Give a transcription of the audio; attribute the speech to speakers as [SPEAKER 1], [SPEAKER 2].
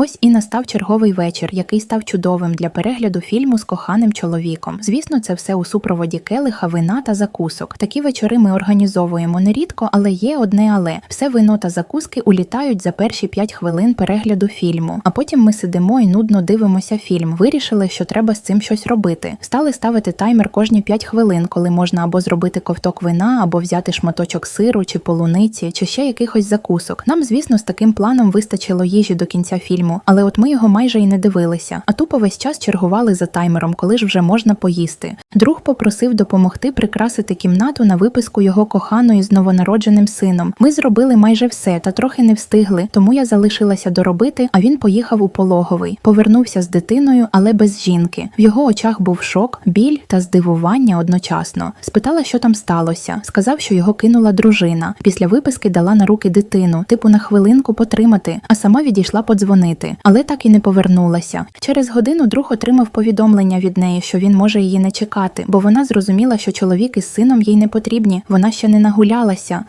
[SPEAKER 1] Ось і настав черговий вечір, який став чудовим для перегляду фільму з коханим чоловіком. Звісно, це все у супроводі келиха, вина та закусок. Такі вечори ми організовуємо нерідко, але є одне але все вино та закуски улітають за перші 5 хвилин перегляду фільму. А потім ми сидимо і нудно дивимося фільм. Вирішили, що треба з цим щось робити. Стали ставити таймер кожні 5 хвилин, коли можна або зробити ковток вина, або взяти шматочок сиру чи полуниці, чи ще якихось закусок. Нам, звісно, з таким планом вистачило їжі до кінця фільму, але от ми його майже і не дивилися. А тупо весь час чергували за таймером, коли ж вже можна поїсти. Друг попросив допомогти прикрасити кімнату на виписку його коханої з новонародженим сином. Ми зробили майже все та трохи не встигли, тому я залишилася доробити, а він поїхав у пологовий. Повернувся з дитиною, але без жінки. В його очах був шок, біль та здивування одночасно. Спитала, що там сталося. Сказав, що його кинула дружина. Після виписки дала на руки дитину, типу на хвилинку потримати, а сама відійшла подзвонити, але так і не повернулася. Через годину друг отримав повідомлення від неї, що він може її не чекати, бо вона зрозуміла, що чоловік із сином їй не потрібні. Вона ще не нагулялася.